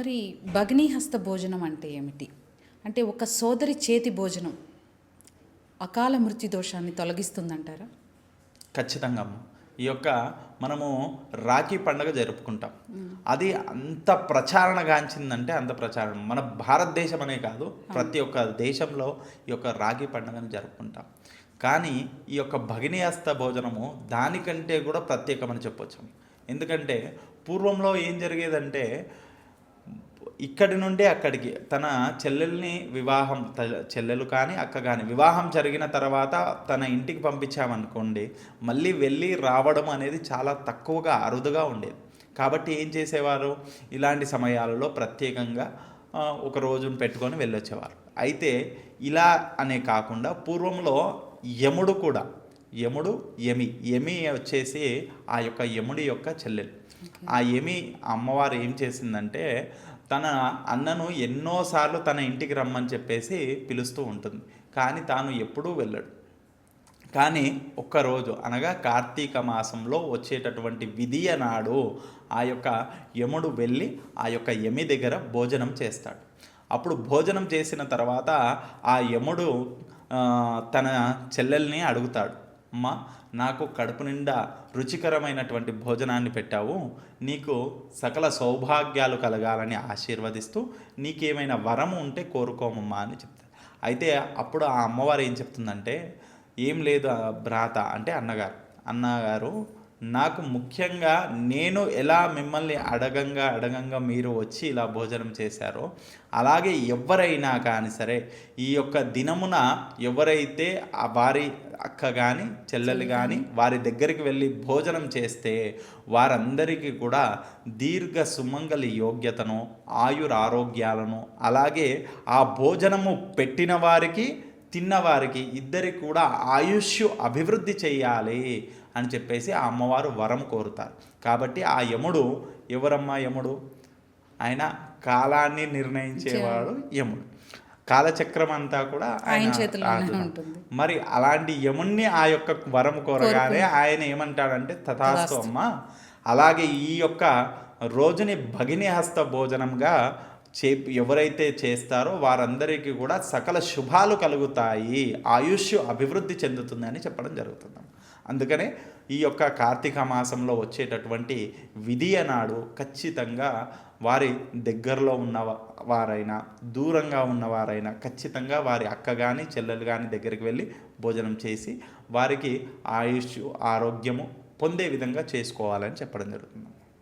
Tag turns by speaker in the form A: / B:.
A: మరి భగ్నీహస్త భోజనం అంటే ఏమిటి? అంటే ఒక సోదరి చేతి భోజనం అకాల మృత్యు దోషాన్ని తొలగిస్తుందంటారా?
B: ఖచ్చితంగా అమ్మ. ఈ యొక్క మనము రాఖీ పండుగ జరుపుకుంటాం. అది అంత ప్రచారణగాంచిందంటే అంత ప్రచారం. మన భారతదేశం అనే కాదు ప్రతి ఒక్క దేశంలో ఈ యొక్క రాఖీ పండుగను జరుపుకుంటాం. కానీ ఈ యొక్క భగినీయాస్త భోజనము దానికంటే కూడా ప్రత్యేకమని చెప్పొచ్చు ఎందుకంటే పూర్వంలో ఏం జరిగేదంటే ఇక్కడి నుండి అక్కడికి తన చెల్లెల్ని వివాహం చెల్లెలు కానీ అక్క కానీ వివాహం జరిగిన తర్వాత తన ఇంటికి పంపించామనుకోండి మళ్ళీ వెళ్ళి రావడం అనేది చాలా తక్కువగా అరుదుగా ఉండేది. కాబట్టి ఏం చేసేవారు? ఇలాంటి సమయాలలో ప్రత్యేకంగా ఒక రోజును పెట్టుకొని వెళ్ళొచ్చేవారు. అయితే ఇలా అనే కాకుండా పూర్వంలో యముడు కూడా యముడు యమి యమి వచ్చేసి ఆ యొక్క యముడి యొక్క చెల్లెలు. ఆ యమి అమ్మవారు ఏం చేసిందంటే తన అన్నను ఎన్నోసార్లు తన ఇంటికి రమ్మని చెప్పేసి పిలుస్తూ ఉంటుంది. కానీ తాను ఎప్పుడూ వెళ్ళడు. కానీ ఒక్కరోజు అనగా కార్తీక మాసంలో వచ్చేటటువంటి విధియ నాడు ఆ యొక్క యముడు వెళ్ళి ఆ యొక్క యమి దగ్గర భోజనం చేస్తాడు. అప్పుడు భోజనం చేసిన తర్వాత ఆ యముడు తన చెల్లెల్ని అడుగుతాడు. అమ్మ నాకు కడుపు నిండా రుచికరమైనటువంటి భోజనాన్ని పెట్టావు. నీకు సకల సౌభాగ్యాలు కలగాలని ఆశీర్వదిస్తూ నీకేమైనా వరము ఉంటే కోరుకోమమ్మా అని చెప్తారు అయితే అప్పుడు ఆ అమ్మవారు ఏం చెప్తుందంటే ఏం లేదు భ్రాత అంటే అన్నగారు. అన్నగారు నాకు ముఖ్యంగా నేను ఎలా మిమ్మల్ని అడగంగా అడగంగా మీరు వచ్చి ఇలా భోజనం చేశారో అలాగే ఎవరైనా కానీ సరే ఈ యొక్క దినమున ఎవరైతే ఆ వారి అక్క కానీ చెల్లెలు కానీ వారి దగ్గరికి వెళ్ళి భోజనం చేస్తే వారందరికీ కూడా దీర్ఘ సుమంగలి యోగ్యతను ఆయుర ఆరోగ్యాలను అలాగే ఆ భోజనము పెట్టిన వారికి తిన్నవారికి ఇద్దరికి కూడా ఆయుష్ అభివృద్ధి చేయాలి అని చెప్పేసి ఆ అమ్మవారు వరం కోరుతారు. కాబట్టి ఆ యముడు ఎవరమ్మా యముడు? ఆయన కాలాన్ని నిర్ణయించేవాడు యముడు. కాలచక్రం అంతా కూడా
A: ఆయన.
B: మరి అలాంటి యముణ్ణి ఆ యొక్క వరం కోరగానే ఆయన ఏమంటాడంటే తథాస్తు. అమ్మ అలాగే ఈ యొక్క రోజుని భగిని హస్త భోజనంగా చే ఎవరైతే చేస్తారో వారందరికీ కూడా సకల శుభాలు కలుగుతాయి. ఆయుష్ అభివృద్ధి చెందుతుంది అని చెప్పడం జరుగుతుంది. అందుకనే ఈ యొక్క కార్తీక మాసంలో వచ్చేటటువంటి విధియ నాడు ఖచ్చితంగా వారి దగ్గరలో ఉన్న వారైనా దూరంగా ఉన్నవారైనా ఖచ్చితంగా వారి అక్క కానీ చెల్లెలు కానీ దగ్గరికి వెళ్ళి భోజనం చేసి వారికి ఆయుష్ ఆరోగ్యము పొందే విధంగా చేసుకోవాలని చెప్పడం జరుగుతుంది.